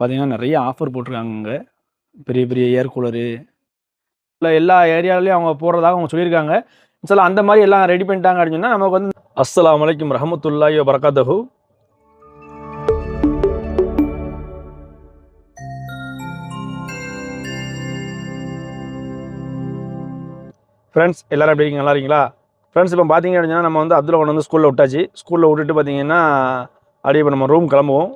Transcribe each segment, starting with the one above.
பார்த்தீங்கன்னா நிறைய ஆஃபர் போட்டிருக்காங்க அங்கே பெரிய பெரிய ஏர் கூலரு இல்லை எல்லா ஏரியாவிலையும் அவங்க போடுறதாக அவங்க சொல்லியிருக்காங்க. சில அந்த மாதிரி எல்லாம் ரெடி பண்ணிட்டாங்க அப்படின்னு சொன்னால் நமக்கு வந்து அஸ்லாம் அலைக்கும் ரஹமத்துல்லாஹி வ ஃப்ரெண்ட்ஸ் எல்லாரும் எப்படி நல்லா இருக்கீங்களா? ஃப்ரெண்ட்ஸ் இப்போ பார்த்தீங்க அப்படின்னா நம்ம வந்து அப்துல் கொண்டு வந்து ஸ்கூலில் விட்டாச்சு. ஸ்கூலில் விட்டுட்டு பார்த்தீங்கன்னா, அப்படியே இப்போ நம்ம ரூம் கிளம்புவோம்.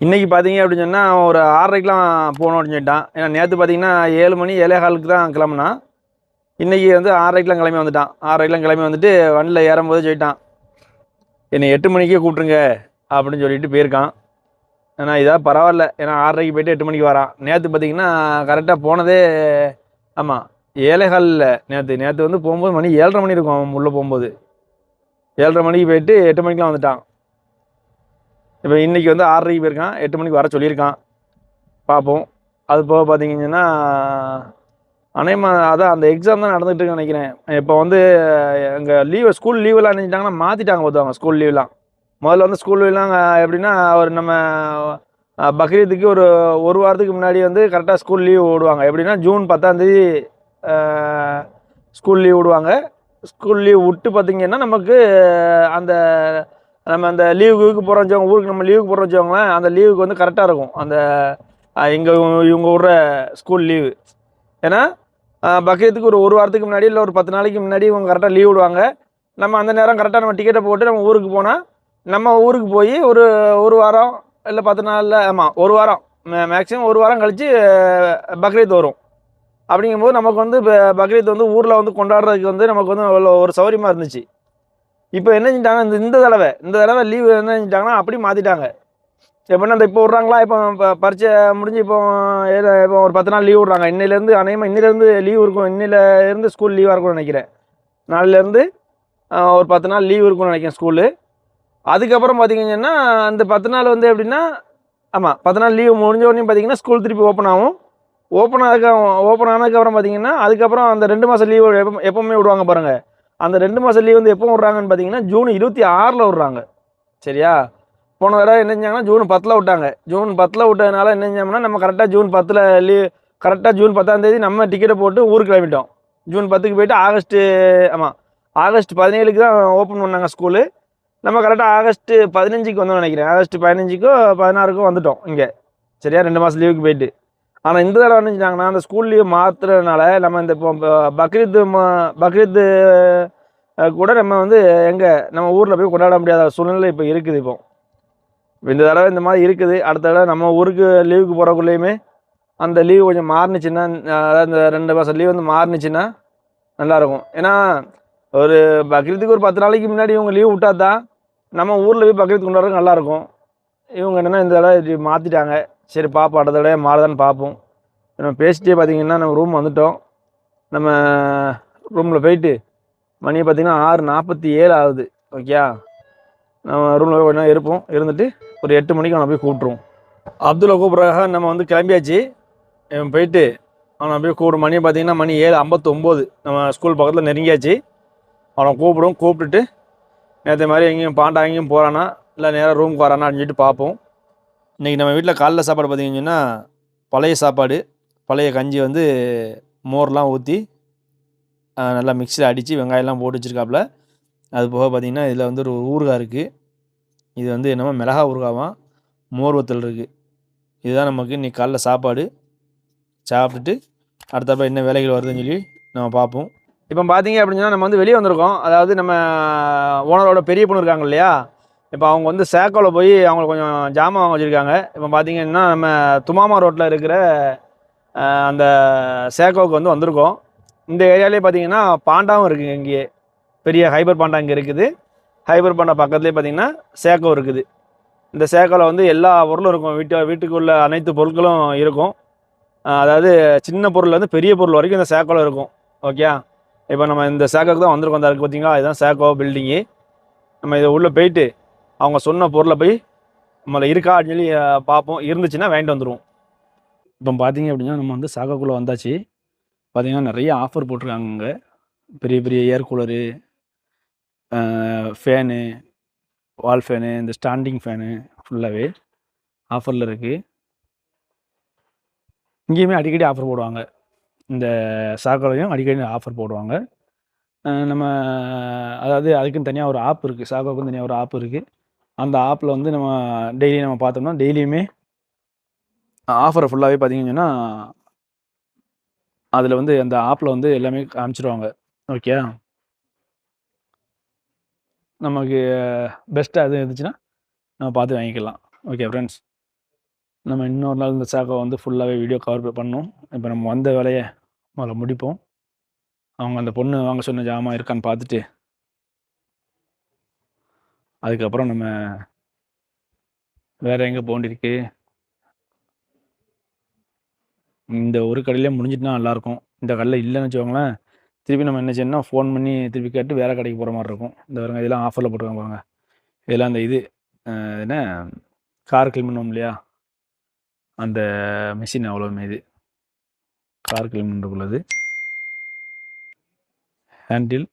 இன்றைக்கி பார்த்தீங்க அப்படின்னு சொன்னால் ஒரு 6:30க்கெல்லாம் போகணும் அப்படின்னு சொல்லிட்டான். ஏன்னா நேற்று பார்த்தீங்கன்னா ஏழு மணி 7:15க்கு தான் கிளம்புனான். இன்றைக்கி வந்து 6:30க்கெல்லாம் கிளம்பி வந்துட்டான். 6:30க்கெல்லாம் கிளம்பி வந்துட்டு வண்டியில் ஏறும்போது சொல்லிட்டான். என்னை எட்டு மணிக்கே கூப்பிட்ருங்க அப்படின்னு சொல்லிட்டு போயிருக்கான். ஏன்னா இதாக பரவாயில்ல. ஏன்னா 6:30க்கு போயிட்டு எட்டு மணிக்கு வரான். நேற்று பார்த்தீங்கன்னா கரெக்டாக போனதே ஆமாம் 7:15 நேற்று நேற்று வந்து போகும்போது மணி ஏழரை மணி இருக்கும் அவன் உள்ளே போகும்போது 7:30 மணிக்கு போயிட்டு 8 மணிக்கெல்லாம் வந்துட்டான். இப்போ இன்றைக்கி வந்து 6:30க்கு போயிருக்கான். எட்டு மணிக்கு வர சொல்லியிருக்கான். பார்ப்போம். அது போக பார்த்தீங்கன்னா, அநேகமா அதான் அந்த எக்ஸாம் தான் நடந்துகிட்டு நினைக்கிறேன். இப்போ வந்து எங்கள் லீவ் ஸ்கூல் லீவெலாம் நினைச்சிட்டாங்கன்னா மாற்றிட்டாங்க பார்த்துவாங்க ஸ்கூல் லீவ்லாம். முதல்ல வந்து ஸ்கூல் லீவ்லாம் எப்படின்னா ஒரு நம்ம பக்ரீத்துக்கு ஒரு ஒரு வாரத்துக்கு முன்னாடி வந்து கரெக்டாக ஸ்கூல் லீவ் விடுவாங்க. எப்படின்னா ஜூன் பத்தாந்தேதி ஸ்கூல் லீவ் விடுவாங்க. ஸ்கூல் லீவ் விட்டு பார்த்தீங்கன்னா, நமக்கு அந்த நம்ம அந்த லீவுக்கு போகிற வச்சவங்க ஊருக்கு நம்ம லீவுக்கு போறோம்னு வச்சுக்கோங்களேன், அந்த லீவுக்கு வந்து கரெக்டாக இருக்கும். அந்த இங்கே இவங்க விடுற ஸ்கூல் லீவு. ஏன்னா பக்ரீத்துக்கு ஒரு ஒரு வாரத்துக்கு முன்னாடி இல்லை ஒரு 10 நாளைக்கு முன்னாடி இவங்க கரெக்டாக லீவ் விடுவாங்க. நம்ம அந்த நேரம் கரெக்டாக நம்ம டிக்கெட்டை போட்டு நம்ம ஊருக்கு போனால் நம்ம ஊருக்கு போய் ஒரு ஒரு வாரம் இல்லை பத்து நாளில் ஆமாம் ஒரு வாரம் மேக்ஸிமம் ஒரு வாரம் கழித்து பக்ரீத் வரும். அப்படிங்கும்போது நமக்கு வந்து பக்ரீத் வந்து ஊரில் வந்து கொண்டாடுறதுக்கு வந்து நமக்கு வந்து ஒரு சௌகரியமாக இருந்துச்சு. இப்போ என்ன செஞ்சிட்டாங்க இந்த இந்த தடவை இந்த தடவை லீவு என்ன செஞ்சிட்டாங்கன்னா அப்படியே மாற்றிட்டாங்க எப்படின்னா இந்த இப்போ விடுறாங்களா இப்போ ப பரீட்சை முடிஞ்சு இப்போ இப்போ ஒரு 10 நாள் லீவ் விடுறாங்க. இன்னிலேருந்து அநேகமாக இன்னிலேருந்து லீவ் இருக்கும். இன்னிலேருந்து ஸ்கூல் லீவாக இருக்கும்னு நினைக்கிறேன். நாளிலேருந்து ஒரு 10 நாள் லீவ் இருக்கும்னு நினைக்கிறேன் ஸ்கூலு. அதுக்கப்புறம் பார்த்தீங்கன்னா, அந்த 10 நாள் வந்து எப்படின்னா ஆமாம் பத்து நாள் லீவ் முடிஞ்ச உடனே பார்த்தீங்கன்னா, ஸ்கூல் திருப்பி ஓப்பன் ஆகும். ஓப்பன் ஆக ஓப்பன் ஆனதுக்கப்புறம் பார்த்தீங்கன்னா, அதுக்கப்புறம் அந்த ரெண்டு மாதம் லீவ் எப்போ எப்போவுமே விடுவாங்க பாருங்கள் அந்த ரெண்டு மாதம் லீவ் வந்து எப்போ விட்றாங்கன்னு பார்த்தீங்கன்னா, ஜூன் 26ல விடுறாங்க. சரியா? போன தடவை என்ன செஞ்சாங்கன்னா, ஜூன் 10ல விட்டாங்க. ஜூன் 10ல விட்டதுனால என்ன செஞ்சோம்னா, நம்ம கரெக்டாக ஜூன் 10ல லீவ் கரெக்டாக ஜூன் 10ஆம் தேதி நம்ம டிக்கெட்டை போட்டு ஊருக்கு கிளம்பிட்டோம். ஜூன் 10க்கு போயிட்டு ஆகஸ்ட்டு ஆமாம் ஆகஸ்ட் 17க்கு தான் ஓப்பன் பண்ணாங்க ஸ்கூலு. நம்ம கரெக்டாக ஆகஸ்ட்டு பதினஞ்சுக்கு வந்தோம்னு நினைக்கிறேன். ஆகஸ்ட் 15க்கோ 16க்கோ வந்துட்டோம் இங்கே சரியா? ரெண்டு மாதம் லீவுக்கு போயிட்டு. ஆனால் இந்த தடவை என்ன அந்த ஸ்கூல் லீவ் நம்ம இந்த இப்போ பக்ரீத் பக்ரீத்து பக்ரீத் கூட நம்ம வந்து எங்கே நம்ம ஊரில் போய் கொண்டாட முடியாத சூழ்நிலை இப்போ இருக்குது இப்போ. இந்த தடவை இந்த மாதிரி இருக்குது. அடுத்த தடவை நம்ம ஊருக்கு லீவுக்கு போகிறக்குள்ளேயுமே அந்த லீவ் கொஞ்சம் மாறுனுச்சுன்னா, அதாவது இந்த ரெண்டு மாதம் லீவ் வந்து மாறுனுச்சுன்னா நல்லாயிருக்கும். ஏன்னா ஒரு பக்ரீத்துக்கு ஒரு 10 நாளைக்கு முன்னாடி இவங்க லீவ் விட்டா தான், நம்ம ஊரில் போய் பக்ரீத் கொண்டாடுறது நல்லாயிருக்கும். இவங்க என்னென்னா இந்த தடவை மாற்றிட்டாங்க சரி பார்ப்போம் அடுத்த தடவை மாறுதான்னு பார்ப்போம். நம்ம பேசிட்டே பார்த்தீங்கன்னா, நம்ம ரூம் வந்துட்டோம். நம்ம ரூமில் போயிட்டு மணி பார்த்தீங்கன்னா 6:47 ஆகுது. ஓகேயா? நம்ம ரூமில் போய் கொஞ்ச நேரம் இருப்போம். இருந்துட்டு ஒரு எட்டு மணிக்கு அவனை போய் கூப்பிட்ருவோம் அப்துல்லா கூப்பிட்றதுக்காக நம்ம வந்து கிளம்பியாச்சு. இவன் போயிட்டு அவனை போய் கூப்பிடும் மணி பார்த்தீங்கன்னா, மணி 7:59 நம்ம ஸ்கூல் பக்கத்தில் நெருங்கியாச்சு. அவனை கூப்பிடுவோம். கூப்பிட்டுட்டு நேற்று மாதிரி எங்கேயும் பாண்டா எங்கேயும் போகிறானா இல்லை நேராக ரூமுக்கு வரானா அப்படின்னு சொல்லிட்டு பார்ப்போம். இன்றைக்கி நம்ம வீட்டில் காலைல சாப்பாடு பார்த்தீங்கன்னா பழைய சாப்பாடு. பழைய கஞ்சி வந்து மோர்லாம் ஊற்றி நல்லா மிக்ஸில அடித்து வெங்காயம்லாம் போட்டு வச்சிருக்காப்புல. அது போக பார்த்தீங்கன்னா, இதில் வந்து ஒரு ஊறுகாய் இருக்குது இது வந்து என்னமோ மிளகா ஊறுகாவாம். மோர் வத்தல் இருக்குது இதுதான் நமக்கு இன்றைக்கி காலைல சாப்பாடு. சாப்பிட்டுட்டு அடுத்தப்ப என்ன வேலைகள் வருதுன்னு சொல்லி நம்ம பார்ப்போம். இப்போ பார்த்தீங்க அப்படின்னா நம்ம வந்து வெளியே வந்திருக்கோம். அதாவது நம்ம ஓனரோட பெரிய பொண்ணு இருக்காங்க இல்லையா? இப்போ அவங்க வந்து சேக்கோவில் போய் அவங்க கொஞ்சம் ஜாமான் வாங்க வச்சிருக்காங்க. இப்போ பார்த்தீங்கன்னா, நம்ம துமாமா ரோட்டில் இருக்கிற அந்த சேக்கோவுக்கு வந்து வந்திருக்கோம். இந்த ஏரியாலே பார்த்தீங்கன்னா, பாண்டாவும் இருக்குங்க இங்கேயே. பெரிய ஹைபர் பாண்டா இங்கே இருக்குது. ஹைபர் பாண்டா பக்கத்துலேயே பார்த்தீங்கன்னா, சேக்கோ இருக்குது. இந்த சேக்கோவில் வந்து எல்லா பொருளும் இருக்கும். வீட்டு வீட்டுக்குள்ள அனைத்து பொருட்களும் இருக்கும். அதாவது சின்ன பொருள்லேருந்து பெரிய பொருள் வரைக்கும் இந்த சேக்கோவில் இருக்கும். ஓகேயா? இப்போ நம்ம இந்த சேக்கோக்கு தான் வந்திருக்கோம். அந்த இருக்கு பார்த்தீங்களா? இதுதான் சேக்கோ பில்டிங்கு. நம்ம இதை உள்ளே போயிட்டு, அவங்க சொன்ன பொருளை போய் நம்மள இருக்கா அப்படின்னு சொல்லி பார்ப்போம். இருந்துச்சுன்னா வாங்கிட்டு வந்துடுவோம் இப்போ பார்த்தீங்க அப்படின்னா, நம்ம வந்து சாகக்குள்ளே வந்தாச்சு. பார்த்தீங்கன்னா, நிறைய ஆஃபர் போட்டிருக்காங்க அங்க. பெரிய பெரிய air cooler, fan, wall fan, இந்த ஸ்டாண்டிங் ஃபேனு ஃபுல்லாகவே ஆஃபரில் இருக்குது இங்கேயுமே அடிக்கடி ஆஃபர் போடுவாங்க இந்த சாக்கோலையும் அடிக்கடி ஆஃபர் போடுவாங்க நம்ம அதாவது அதுக்குன்னு தனியாக ஒரு ஆப் இருக்குது சாக்கோக்குன்னு தனியாக ஒரு ஆப் இருக்குது அந்த ஆப்பில் வந்து நம்ம டெய்லி நம்ம பார்த்தோம்னா டெய்லியுமே ஆஃபரை ஃபுல்லாகவே பார்த்தீங்கன்னா அதில் வந்து அந்த ஆப்பில் வந்து எல்லாமே காமிச்சிருவாங்க. ஓகே நமக்கு பெஸ்ட்டாக எதுவும் இருந்துச்சுன்னா நம்ம பார்த்து வாங்கிக்கலாம். ஓகே ஃப்ரெண்ட்ஸ் நம்ம இன்னொரு நாள் இந்த சாக்கை வந்து ஃபுல்லாகவே வீடியோ கவர் பண்ணோம். இப்போ நம்ம வந்த வேலையை முதல்ல முடிப்போம். அவங்க அந்த பொண்ணு வாங்க சொன்ன ஜாமான் இருக்கான்னு பார்த்துட்டு அதுக்கப்புறம் நம்ம வேறு எங்கே போண்டிருக்கு இந்த ஒரு கடையிலே முடிஞ்சிட்டுனா நல்லாயிருக்கும். இந்த கடையில் இல்லைன்னு வச்சுக்கோங்களேன் திருப்பி நம்ம என்ன செய்யணும்னா ஃபோன் பண்ணி திருப்பி கேட்டு வேறு கடைக்கு போகிற மாதிரி இருக்கும். இந்த வருங்க இதெல்லாம் ஆஃபரில் போட்டுருக்காங்க பாருங்க. இதெல்லாம் அந்த இது என்ன கார் க்ளீன் பண்ணுவோம் இல்லையா? அந்த மிஷின் அவ்வளோ இது. கார் க்ளீன் பண்ணுறதுக்குள்ளது ஹேண்டில்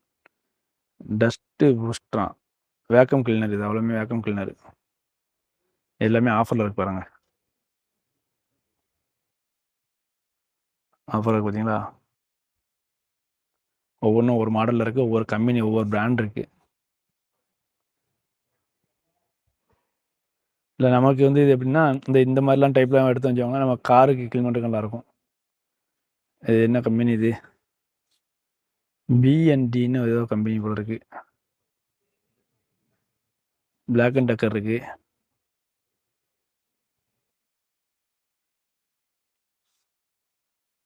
டஸ்ட்டு பூஸ்ட்ரான் வேக்கம் கிளீனர் இது அவ்வளோமே வேக்கம் கிளீனர் எல்லாமே ஆஃபரில் இருக்கு பாருங்கள் ஆஃபர் இருக்கு பார்த்தீங்களா ஒவ்வொன்றும் ஒவ்வொரு மாடலில் இருக்குது ஒவ்வொரு கம்பெனி ஒவ்வொரு பிராண்ட் இருக்குது இல்லை நமக்கு வந்து இது எப்படின்னா இந்த இந்த மாதிரிலாம் டைப்லாம் எடுத்து வச்சவங்க நம்ம காருக்கு க்ளீன் பண்ணுறதுக்கு நல்லாயிருக்கும் இது என்ன கம்பெனி இது? பிஎன்டின்னு ஏதோ கம்பெனி போல இருக்குது பிளாக் அண்ட் டக்கர் இருக்கு.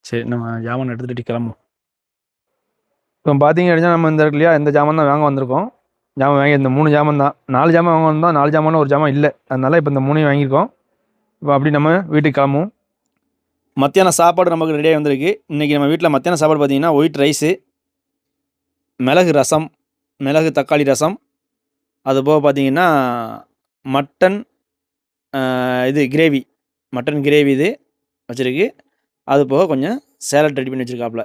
சரி நம்ம ஜாமான் எடுத்துகிட்டு கிளம்பும் இப்போ பார்த்தீங்க அப்படின்னா நம்ம இந்த இடத்துலையா இந்த ஜாமான் தான் வாங்க வந்திருக்கோம். ஜாமான் வாங்கி இந்த மூணு ஜாமான் தான். நாலு ஜாமான் வாங்க வந்தோம். நாலு ஜாமான் ஒரு ஜாமான் இல்லை. அதனால இப்போ இந்த மூணையும் வாங்கியிருக்கோம். இப்போ அப்படி நம்ம வீட்டுக்கு கிளம்புவோம். மத்தியானம் சாப்பாடு நமக்கு ரெடியாக வந்திருக்கு. இன்றைக்கி நம்ம வீட்டில் மத்தியானம் சாப்பாடு பார்த்தீங்கன்னா ஒயிட் ரைஸு மிளகு ரசம் மிளகு தக்காளி ரசம் அது போக பார்த்தீங்கன்னா மட்டன் இது கிரேவி மட்டன் கிரேவி இது வச்சுருக்கு. அது போக கொஞ்சம் சேலட் ரெடி பண்ணி வச்சுருக்காப்புல.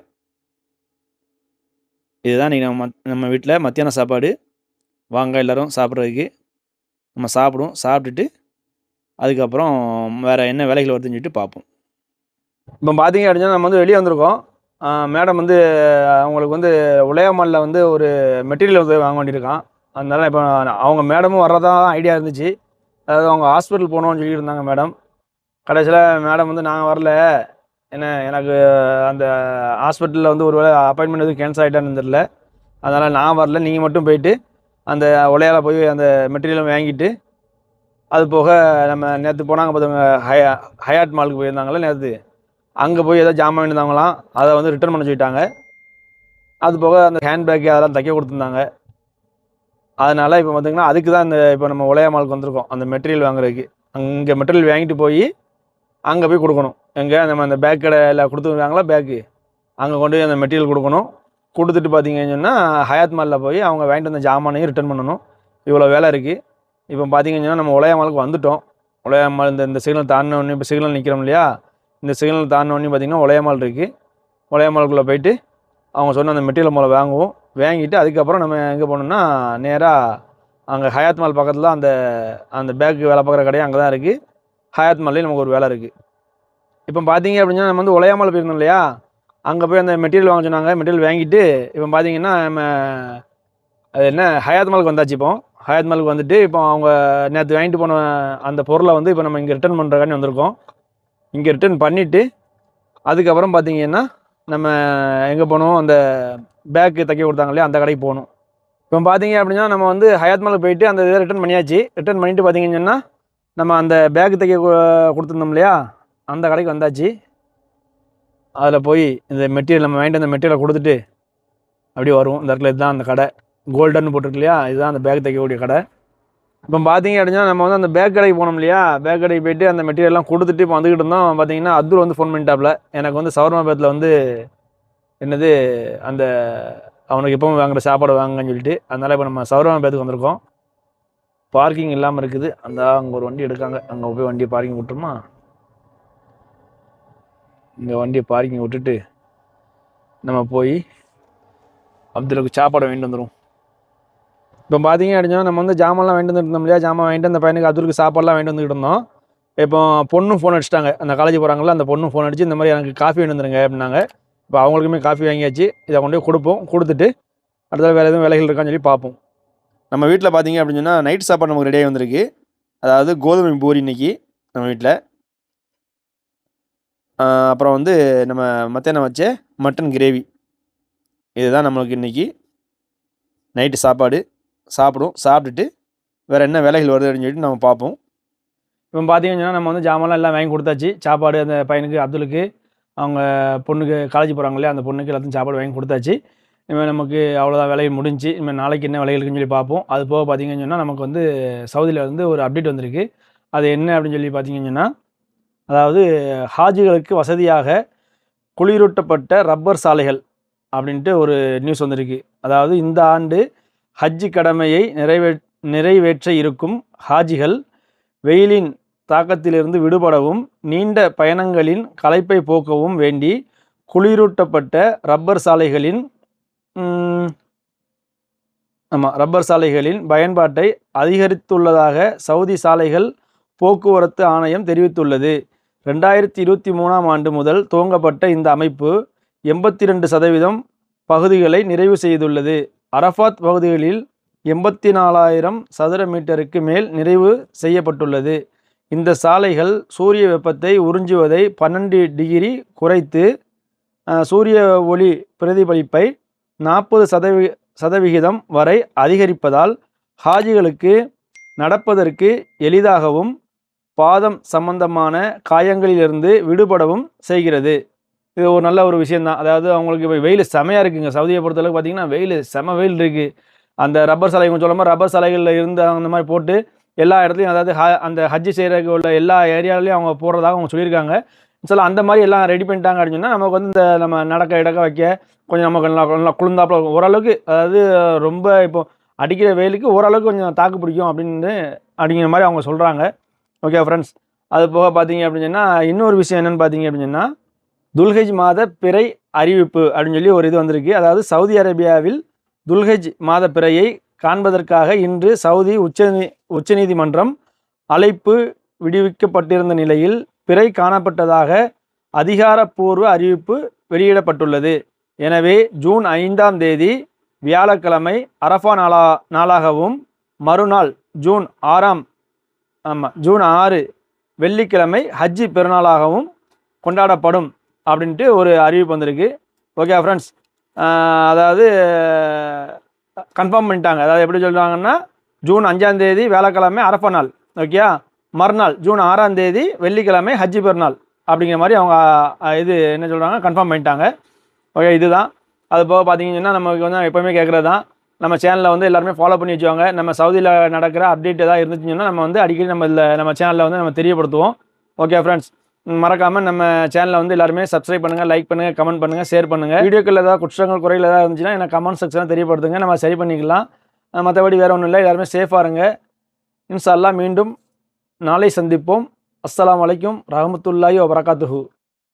இதுதான் இன்றைக்கி நம்ம மத்- நம்ம வீட்டில் மத்தியான சாப்பாடு. வாங்க எல்லோரும் சாப்பிட்றதுக்கு. நம்ம சாப்பிடுவோம். சாப்பிட்டுட்டு அதுக்கப்புறம் வேறு என்ன வேலைகள் வருதுன்னு சொல்லிட்டு பார்ப்போம். இப்போ பார்த்தீங்க அப்படின்னா நம்ம வந்து வெளியே வந்திருக்கோம். மேடம் வந்து அவங்களுக்கு வந்து உலயமல்ல வந்து ஒரு மெட்டீரியல் வந்து வாங்க வேண்டியிருக்கான். அதனால் இப்போ அவங்க மேடமும் வர்றதா ஐடியா இருந்துச்சு. அதாவது அவங்க ஹாஸ்பிட்டல் போகணும்னு சொல்லியிருந்தாங்க மேடம் கடைசியில் மேடம் வந்து நாங்கள் வரல. என்ன எனக்கு அந்த ஹாஸ்பிட்டலில் வந்து ஒரு வேளை அப்பாயின்மெண்ட் எதுவும் கேன்சல் ஆகிட்டான்னு தெரில அதனால் நான் வரல. நீங்கள் மட்டும் போயிட்டு அந்த உலையால் போய் அந்த மெட்டீரியலை வாங்கிட்டு அது போக நம்ம நேற்று போனாங்க பார்த்தவங்க ஹயா ஹயாட் மாலுக்கு போயிருந்தாங்களே நேற்று அங்கே போய் ஏதோ ஜாமான் வேண்டியிருந்தாங்களாம் அதை வந்து ரிட்டர்ன் பண்ண சொல்லிட்டாங்க. அது போக அந்த ஹேண்ட்பேக் அதெல்லாம் தைக்க கொடுத்துருந்தாங்க. அதனால் இப்போ பார்த்தீங்கன்னா அதுக்கு தான் இந்த இப்போ நம்ம உலய மாலுக்கு வந்திருக்கோம். அந்த மெட்டீரியல் வாங்குறதுக்கு. அங்கே மெட்டீரியல் வாங்கிட்டு போய் அங்கே போய் கொடுக்கணும். எங்கே நம்ம அந்த பேக் கடையில் கொடுத்துருக்காங்களா பேக்கு அங்கே கொண்டு போய் அந்த மெட்டீரியல் கொடுக்கணும். கொடுத்துட்டு பார்த்தீங்கன்னு சொன்னால் ஹயாத் மாலில் போய் அவங்க வாங்கிட்டு வந்த ஜாமானையும் ரிட்டர்ன் பண்ணணும். இவ்வளோ வேலை இருக்குது இப்போ பார்த்தீங்கன்னா நம்ம உலய மாலுக்கு வந்துட்டோம். உலய மால் இந்த இந்த சிக்னல் தாண்டினோடனே இப்போ சிக்னல் நிற்கிறோம் இல்லையா? இந்த சிக்னல் தாண்டினோடனே பார்த்தீங்கன்னா உலய மால் இருக்குது உலய மாலுக்குள்ளே போயிட்டு அவங்க சொன்ன அந்த மெட்டீரியல் மூலம் வாங்குவோம். வாங்கிட்டு அதுக்கப்புறம் நம்ம எங்கே போனோம்னா நேராக அங்கே ஹயாத் மால் பக்கத்தில் அந்த அந்த பேக்கு வேலை பார்க்குற கடையும் அங்கே தான் இருக்குது ஹயாத் மால்லேயும் நமக்கு ஒரு வேலை இருக்குது இப்போ பார்த்தீங்க அப்படின்னா நம்ம வந்து உலையாமல் போயிருந்தோம் இல்லையா? அங்கே போய் அந்த மெட்டீரியல் வாங்க சொன்னாங்க. மெட்டீரியல் வாங்கிட்டு இப்போ பார்த்தீங்கன்னா நம்ம அது என்ன ஹயாத் மாலுக்கு வந்தாச்சு இப்போ. ஹயாத் மாலுக்கு வந்துட்டு இப்போ அவங்க நேற்று வாங்கிட்டு போன அந்த பொருளை வந்து இப்போ நம்ம இங்கே ரிட்டர்ன் பண்ணுறக்காண்டி வந்திருக்கோம். இங்கே ரிட்டர்ன் பண்ணிவிட்டு அதுக்கப்புறம் பார்த்தீங்கன்னா நம்ம எங்கே போகணும் அந்த பேக்கு தைக்க கொடுத்தாங்க இல்லையா? அந்த கடைக்கு போகணும் இப்போ பார்த்தீங்க அப்படின்னா நம்ம வந்து ஹயாத் மாலுக்கு போயிட்டு அந்த இதை ரிட்டர்ன் பண்ணியாச்சு. ரிட்டர்ன் பண்ணிட்டு பார்த்தீங்கன்னு நம்ம அந்த பேக்கு தைக்க கொடுத்துருந்தோம் இல்லையா? அந்த கடைக்கு வந்தாச்சு. அதில் போய் இந்த மெட்டீரியல் நம்ம வாங்கிட்டு அந்த மெட்டீரியலை கொடுத்துட்டு அப்படியே வருவோம். இந்த இடத்துல இதுதான் அந்த கடை. கோல்டன் போட்டிருக்கு இல்லையா? இதுதான் அந்த பேக் தைக்கக்கூடிய கடை. இப்போ பார்த்தீங்க அப்படின்னா நம்ம வந்து அந்த பேக் கடைக்கு போனோம் இல்லையா? பேக் கடைக்கு போயிட்டு அந்த மெட்டீரியல்லாம் கொடுத்துட்டு இப்போ வந்துக்கிட்டு இருந்தோம். பார்த்தீங்கன்னா அப்துல் வந்து ஃபோன் பண்ணிட்டாப்ல. எனக்கு வந்து சவர்மாபேத்தில் வந்து என்னது அந்த அவனுக்கு எப்பவும் வாங்குற சாப்பாடு வாங்கன்னு சொல்லிட்டு. அதனால் இப்போ நம்ம சவர்மாபேத்துக்கு வந்திருக்கோம். பார்க்கிங் இல்லாமல் இருக்குது. அந்த அங்கே ஒரு வண்டி எடுக்காங்க. அங்கே போய் வண்டியை பார்க்கிங் விட்டுருமா? இங்கே வண்டியை பார்க்கிங் விட்டுட்டு நம்ம போய் அப்துலுக்கு சாப்பாடு வாங்கிட்டு வந்துடும் இப்போ பார்த்தீங்க அப்படின்னா நம்ம வந்து ஜாமான்லாம் வாங்கிட்டு வந்துட்டு இருந்தோம் இல்லையா? ஜாமான் வாங்கிட்டு அந்த பையனுக்கு அப்துலுக்கு சாப்பாடுலாம் வாங்கிட்டு வந்துக்கிட்டு இருந்தோம். இப்போ பொண்ணும் ஃபோன் அடிச்சிட்டாங்க. அந்த காலேஜ் போகிறாங்களா அந்த பொண்ணும் ஃபோன் அடிச்சு இந்த மாதிரி எனக்கு காஃபி வேணும் வந்துருங்க அப்படின்னாங்க. இப்போ அவங்களுக்குமே காஃபி வாங்கியாச்சு. இதை கொண்டு போய் கொடுப்போம். கொடுத்துட்டு அடுத்த வேறு எதுவும் வேலைகள் இருக்கான்னு சொல்லி பார்ப்போம். நம்ம வீட்டில் பார்த்தீங்க அப்படின்னு சொன்னால் நைட் சாப்பாடு நமக்கு ரெடியாக வந்திருக்கு. அதாவது கோதுமை பூரி இன்னைக்கு நம்ம வீட்டில் அப்புறம் வந்து நம்ம மத்தியானம் வச்ச மட்டன் கிரேவி இதுதான் நம்மளுக்கு இன்றைக்கி நைட்டு சாப்பாடு. சாப்பிடும். சாப்பிட்டுட்டு வேறு என்ன வேலைகள் வருது அப்படின்னு சொல்லிட்டு நம்ம பார்ப்போம். இப்போ பார்த்தீங்கன்னா நம்ம வந்து ஜாமான்லாம் எல்லாம் வாங்கி கொடுத்தாச்சு. சாப்பாடு அந்த பையனுக்கு அப்துலுக்கு அவங்க பொண்ணுக்கு காலேஜ் போகிறாங்க இல்லையா அந்த பொண்ணுக்கு எல்லாத்தையும் சாப்பாடு வாங்கி கொடுத்தாச்சு. இனிமேல் நமக்கு அவ்வளோதான் வேலைகள் முடிஞ்சு இனிமேல் நாளைக்கு என்ன வேலைகள் இருக்குன்னு சொல்லி பார்ப்போம். அது போக பார்த்தீங்கன்னு சொன்னால் நமக்கு வந்து சவுதியில் வந்து ஒரு அப்டேட் வந்திருக்கு. அது என்ன அப்படின்னு சொல்லி பார்த்தீங்கன்னு சொன்னால் அதாவது ஹாஜிகளுக்கு வசதியாக குளிரூட்டப்பட்ட ரப்பர் சாலைகள் அப்படின்ட்டு ஒரு நியூஸ் வந்திருக்கு. அதாவது இந்த ஆண்டு ஹஜ்ஜி கடமையை நிறைவே நிறைவேற்ற இருக்கும் ஹாஜிகள் வெயிலின் தாக்கத்திலிருந்து விடுபடவும் நீண்ட பயணங்களின் களைப்பை போக்கவும் வேண்டி குளிரூட்டப்பட்ட ரப்பர் சாலைகளின் ஆமாம் ரப்பர் சாலைகளின் பயன்பாட்டை அதிகரித்துள்ளதாக சவுதி சாலைகள் போக்குவரத்து ஆணையம் தெரிவித்துள்ளது. ரெண்டாயிரத்தி இருபத்தி மூணாம் ஆண்டு முதல் துவங்கப்பட்ட இந்த அமைப்பு எண்பத்தி ரெண்டு சதவீதம் பகுதிகளை நிறைவு செய்துள்ளது. அரஃபாத் பகுதிகளில் எண்பத்தி நாலாயிரம் சதுர மீட்டருக்கு மேல் நிறைவு செய்யப்பட்டுள்ளது. இந்த சாலைகள் சூரிய வெப்பத்தை உறிஞ்சுவதை பன்னெண்டு டிகிரி குறைத்து சூரிய ஒளி பிரதிபலிப்பை நாற்பது சதவி சதவிகிதம் வரை அதிகரிப்பதால் ஹாஜிகளுக்கு நடப்பதற்கு எளிதாகவும் பாதம் சம்பந்தமான காயங்களிலிருந்து விடுபடவும் செய்கிறது. இது ஒரு நல்ல ஒரு விஷயந்தான் அதாவது அவங்களுக்கு இப்போ வெயில் செமையாக இருக்குங்க. சவுதியை பொறுத்தளவுக்கு பார்த்தீங்கன்னா வெயில் செம வெயில் இருக்குது அந்த ரப்பர் சாலை கொஞ்சம் சொல்லாமல் ரப்பர் சாலைகளில் இருந்து அந்த மாதிரி போட்டு எல்லா இடத்துலையும் அதாவது ஹ அந்த ஹஜ்ஜி செய்கிறதுக்கு உள்ள எல்லா ஏரியாவிலையும் அவங்க போடுறதாக அவங்க சொல்லியிருக்காங்க. சில அந்த மாதிரி எல்லாம் ரெடி பண்ணிட்டாங்க அப்படின்னு சொன்னால் நமக்கு வந்து இந்த நம்ம நடக்க இடக்க வைக்க கொஞ்சம் நமக்கு நல்லா நல்லா ஓரளவுக்கு அதாவது ரொம்ப இப்போ அடிக்கிற வெயிலுக்கு ஓரளவுக்கு கொஞ்சம் தாக்கு பிடிக்கும் அப்படின்னு அப்படிங்கிற மாதிரி அவங்க சொல்கிறாங்க ஓகே ஃப்ரெண்ட்ஸ் அது போக பார்த்தீங்க அப்படின்னு சொன்னால் இன்னொரு விஷயம் என்னென்னு பார்த்தீங்க அப்படின்னு சொன்னால் துல்ஹஜ் மாத பிறை அறிவிப்பு அப்படின்னு சொல்லி ஒரு இது வந்திருக்கு. அதாவது சவுதி அரேபியாவில் துல்ஹஜ் மாத பிறையை காண்பதற்காக இன்று சவுதி உச்ச உச்சநீதிமன்றம் அழைப்பு விடுவிக்கப்பட்டிருந்த நிலையில் பிறை காணப்பட்டதாக அதிகாரப்பூர்வ அறிவிப்பு வெளியிடப்பட்டுள்ளது. எனவே ஜூன் ஐந்தாம் தேதி வியாழக்கிழமை அரஃபா நாளா நாளாகவும் மறுநாள் ஜூன் ஆறாம் ஆமாம் ஜூன் ஆறு வெள்ளிக்கிழமை ஹஜ்ஜி பெருநாளாகவும் கொண்டாடப்படும். அப்படின்ட்டு ஒரு அறிவிப்பு வந்திருக்கு. ஓகே ஃப்ரெண்ட்ஸ் அதாவது கன்ஃபார்ம் பண்ணிட்டாங்க. அதாவது எப்படி சொல்கிறாங்கன்னா ஜூன் அஞ்சாந்தேதி வேலைக்கிழமை அரப்ப நாள். ஓகே மறுநாள் ஜூன் ஆறாம் தேதி வெள்ளிக்கிழமை ஹஜ்ஜி பெருநாள். அப்படிங்கிற மாதிரி அவங்க இது என்ன சொல்கிறாங்க கன்ஃபார்ம் பண்ணிட்டாங்க. ஓகே இதுதான். அது போக பார்த்தீங்கன்னா நமக்கு வந்து எப்போவுமே கேட்குறது தான். நம்ம சேனலில் வந்து எல்லாருமே ஃபாலோ பண்ணி வச்சுவாங்க நம்ம சவுதியில் நடக்கிற அப்டேட் எதாவது இருந்துச்சுன்னா நம்ம வந்து அடிக்கடி நம்ம இதில் நம்ம சேனலில் வந்து நம்ம தெரியப்படுத்துவோம். ஓகே ஃப்ரெண்ட்ஸ் மறக்காமல் நம்ம சேனலை வந்து எல்லாருமே சப்ஸ்கிரைப் பண்ணுங்கள் லைக் பண்ணுங்கள் கமெண்ட் பண்ணுங்கள் ஷேர் பண்ணுங்கள் வீடியோக்கள் ஏதாவது குற்றங்கள் குறைகள் ஏதாவது இருந்துச்சுன்னா எனக்கு கமெண்ட் செக்ஷனில் தெரியப்படுத்துங்க. நம்ம சரி பண்ணிக்கலாம். மற்றபடி வேறு ஒன்றும் இல்லை. எல்லாருமே சேஃபாக இருங்க. இன்ஷா மீண்டும் நாளை சந்திப்போம். அஸ்லாம் வலைக்கும் ரஹமத்துல்லாஹி வபரகாத்துஹூ.